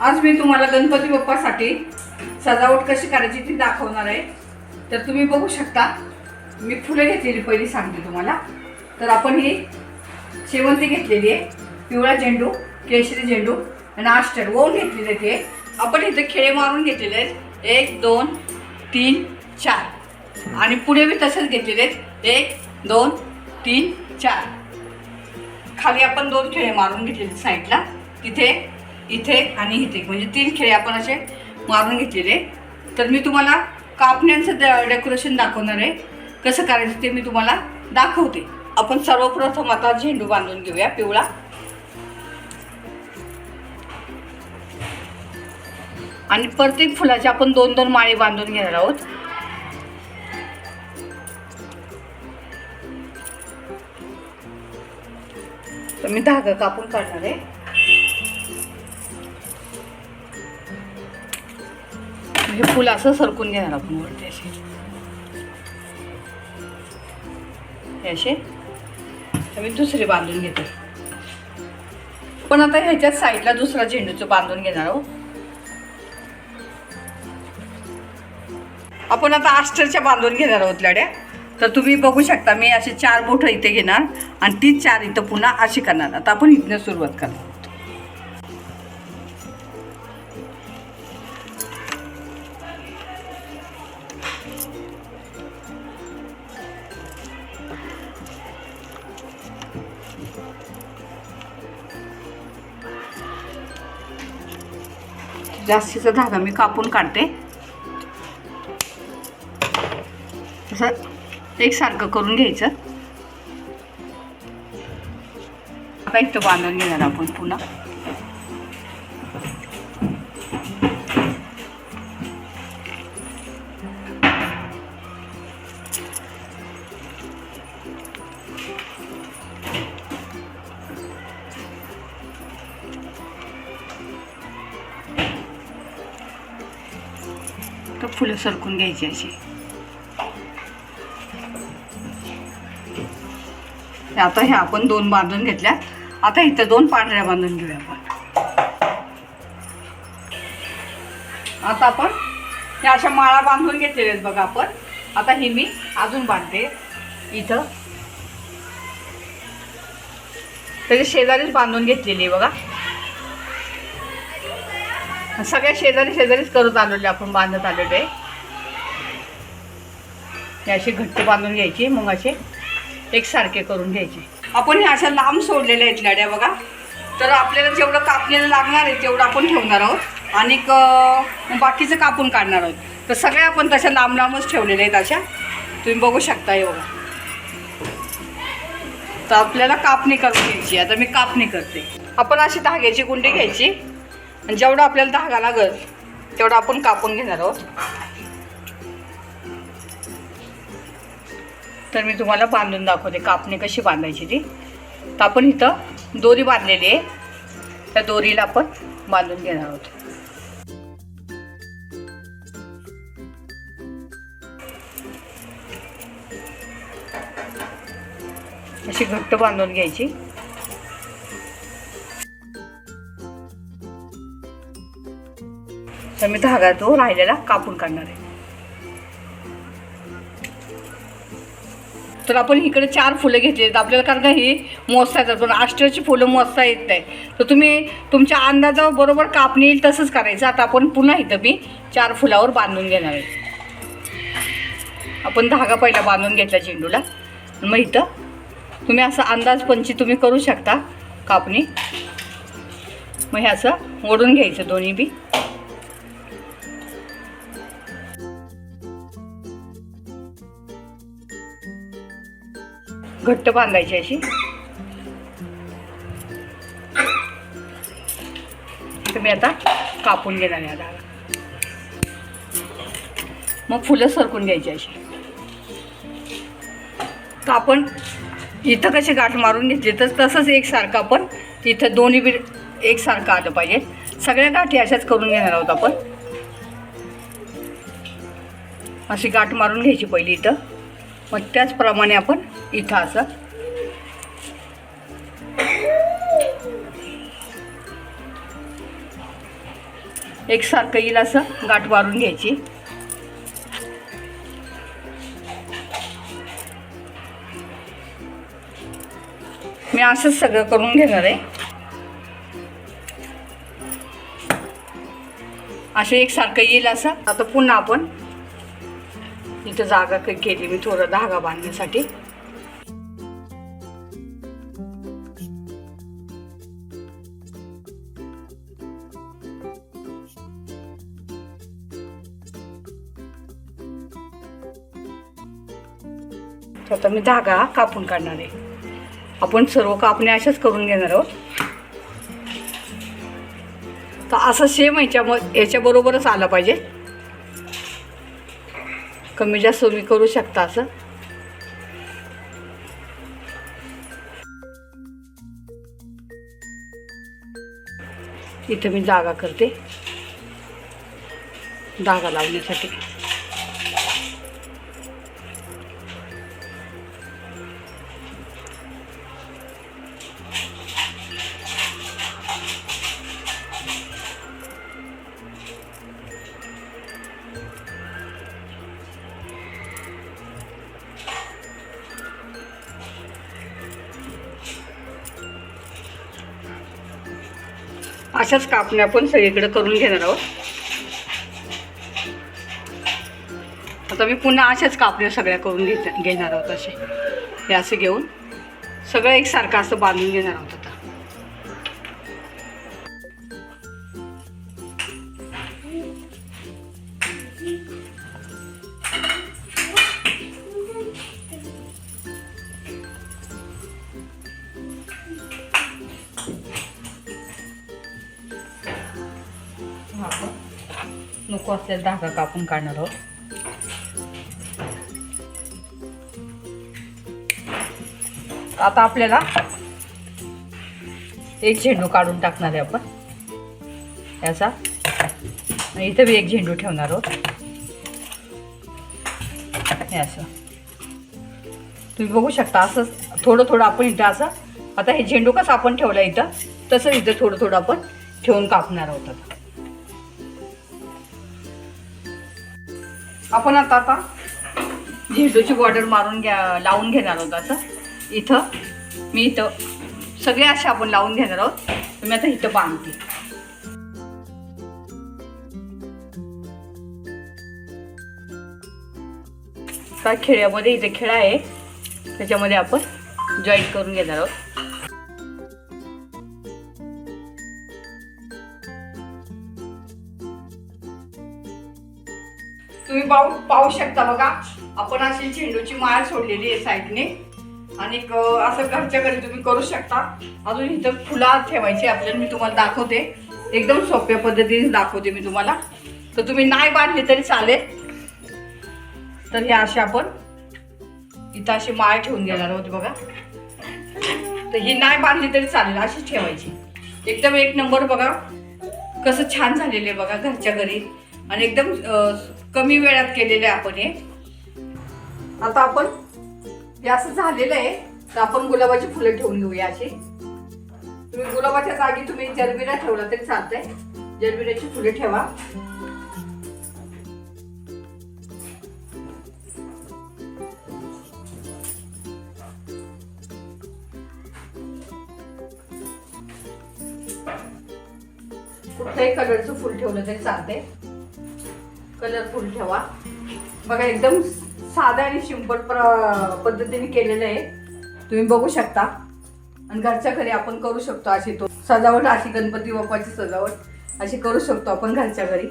आज मी तुम्हाला गणपती बाप्पासाठी सजावट कशी करायची ती दाखवणार आहे. तर तुम्ही बघू शकता. मी फुलं घेतलेली पहिली सांगते तुम्हाला. तर आपण ही शेवंती घेतलेली आहे. पिवळा झेंडू केशरी झेंडू आणि आष्टर ओम घेतलेले ते. आपण इथे खेळे मारून घेतलेले आहेत. एक दोन तीन चार. आणि पुढे बी तसेच घेतलेले आहेत. एक दोन तीन चार. खाली आपण दोन खेळे मारून घेतलेले साईडला. तिथे इथे आणि इथे. म्हणजे तीन खेळे आपण असे मारून घेतलेले. तर मी तुम्हाला कापण्यांचं डेकोरेशन दाखवणार आहे. कसं करायचं ते मी तुम्हाला दाखवते. आपण सर्वप्रथम आता झेंडू बांधून घेऊया पिवळा. आणि प्रत्येक फुलाचे आपण दोन दोन माळे बांधून घेणार आहोत. तर मी धागा कापून काढणार आहे. म्हणजे फुल असं सरकून घेणार आपण वरती असे. हे असे. तर मी दुसरे बांधून घेते. पण आता ह्याच्यात साईडला दुसरा झेंडूचं बांधून घेणार आहोत आपण आता आस्टरच्या बांधून घेणार आहोत लड्या. तर तुम्ही बघू शकता मी असे चार बोटं इथे घेणार आणि ती चार इथं पुन्हा अशी करणार. आता आपण इथनं सुरुवात करणार. जास्तीचा धागा मी कापून काढते. असं एकसारखं करून घ्यायचं. आता इथं बांधून घेणार आपण पुन्हा. तर फुलं सरकून घ्यायची अशी. आता ह्या आपण दोन बांधून घेतल्या. आता इथं दोन पांढऱ्या बांधून घेऊया आपण. आता आपण ह्या अशा माळा बांधून घेतलेल्या आहेत बघा आपण. आता ही मी अजून बांधते इथं. त्याच्या शेजारीच बांधून घेतलेली आहे बघा. सगळ्या शेजारी शेजारीच करत आलेले आपण बांधत आलेलो. आहे हे असे घट्ट बांधून घ्यायचे मग असे एकसारखे करून घ्यायचे. आपण हे अशा लांब सोडलेल्या आहेत लड्या बघा. तर आपल्याला जेवढं कापलेलं लागणार आहे तेवढं आपण ठेवणार आहोत. आणि बाकीचं कापून काढणार आहोत. तर सगळ्या आपण तशा लांब लांबच ठेवलेल्या आहेत अशा. तुम्ही बघू शकता हे बघा. तर आपल्याला कापणी करून घ्यायची आता मी कापणी करते. आपण अशी धाग्याची गुंडी घ्यायची. आणि जेवढं आपल्याला धागा लागल तेवढं आपण कापून घेणार आहोत. तर मी तुम्हाला बांधून दाखवते कापणी कशी बांधायची ती. तर आपण इथं दोरी बांधलेली आहे. त्या दोरीला आपण बांधून घेणार आहोत. अशी घट्ट बांधून घ्यायची. तर मी धागा तो राहिलेला कापून काढणार आहे. तर आपण इकडे चार फुलं घेतली तर आपल्याला कारण का ही मोजता येतात? पण आष्टरची फुलं मोजता येत नाही. तर तुम्ही तुमच्या अंदाजा बरोबर कापणी येईल तसंच करायचं. आता आपण पुन्हा इथं मी चार फुलावर बांधून घेणार आहे. आपण धागा पहिला बांधून घेतला चेंडूला मग इथं तुम्ही असं अंदाज पंची तुम्ही करू शकता कापणी. मग हे असं ओढून घ्यायचं दोन्ही बी. घट्ट बांधायची अशी. तुम्ही आता कापून घेणार या डाळ मग फुलं सरकून घ्यायची अशी. कापण इथं कसे गाठ मारून घेतले तर तसंच एकसारखं आपण इथं दोन्ही बी एकसारखं आलं पाहिजे. सगळ्या गाठी अशाच करून घेणार आहोत आपण. अशी गाठ मारून घ्यायची पहिली इथं. मग त्याचप्रमाणे आपण इथं असं. एकसारखं येईल असं गाठ मारून घ्यायची. मी असंच सगळं करून घेणार आहे. असं एकसारखं येईल असं. आता पुन्हा आपण इथं जागा केली मी थोडं धागा बांधण्यासाठी. तर आता मी धागा कापून काढणार आहे. आपण सर्व कापणे अशाच करून घेणार आहोत. तर असं सेम याच्या याच्याबरोबरच आलं पाहिजे. कमी जास्त तुम्ही करू शकता असं. इथं मी जागा करते. धागा लावण्यासाठी. अशाच कापण्या आपण सगळीकडे करून घेणार आहोत. आता मी पुन्हा अशाच कापण्या सगळ्या करून घेत घेणार आहोत असे. हे असं घेऊन सगळं एकसारखं असं बांधून घेणार आहोत आता. नको असलेला धागा कापून काढणार आहोत. आता आपल्याला एक झेंडू काढून टाकणार आहे आपण. याचा. इथं बी एक झेंडू ठेवणार आहोत. हे असं. तुम्ही बघू शकता असं थोडं थोडं आपण इथं असं आता हे झेंडू कसं आपण ठेवलं इथं तसं इथं थोडं थोडं आपण ठेवून कापणार आहोत आता. आपण आता आता झेंडूची बॉर्डर मारून घ्या लावून घेणार आहोत असं. इथं मी इथं सगळे असे आपण लावून घेणार आहोत. मी आता इथं बांधते. काय इथे खेळा आहे त्याच्यामध्ये आपण जॉईन करून घेणार आहोत. तुम्ही पाहू पाहू शकता बघा. आपण अशी झेंडूची माळ सोडलेली आहे साईडने. आणि असं घरच्या घरी तुम्ही करू शकता. अजून इथं फुला ठेवायची आपल्याला. मी तुम्हाला दाखवते. एकदम सोप्या पद्धतीने दाखवते मी तुम्हाला. तर तुम्ही नाही बांधली तरी चालेल. तर हे असे आपण इथं अशी माळ ठेवून घेणार आहोत बघा. तर ही नाही बांधली तरी चालेल. अशीच ठेवायची. एकदम एक नंबर बघा. कसं छान झालेलं आहे बघा घरच्या घरी. आणि एकदम कमी वेळात केलेलं आहे आपण हे. आता आपण हे असं झालेलं आहे तर आपण गुलाबाची फुलं ठेवून घेऊया अशी. तुम्ही गुलाबाच्या जागी तुम्ही जरबिरा ठेवला तरी चालतंय. जरबिराची फुले ठेवा. कुठल्याही कलरचं फुल ठेवलं तरी चालतंय. कलरफुल ठेवा. बघा एकदम साधा आणि सिंपल पद्धतीने केलेलं आहे. तुम्ही बघू शकता. आणि घरच्या घरी आपण करू शकतो अशी तो सजावट अशी गणपती बाप्पाची सजावट अशी करू शकतो आपण घरच्या घरी.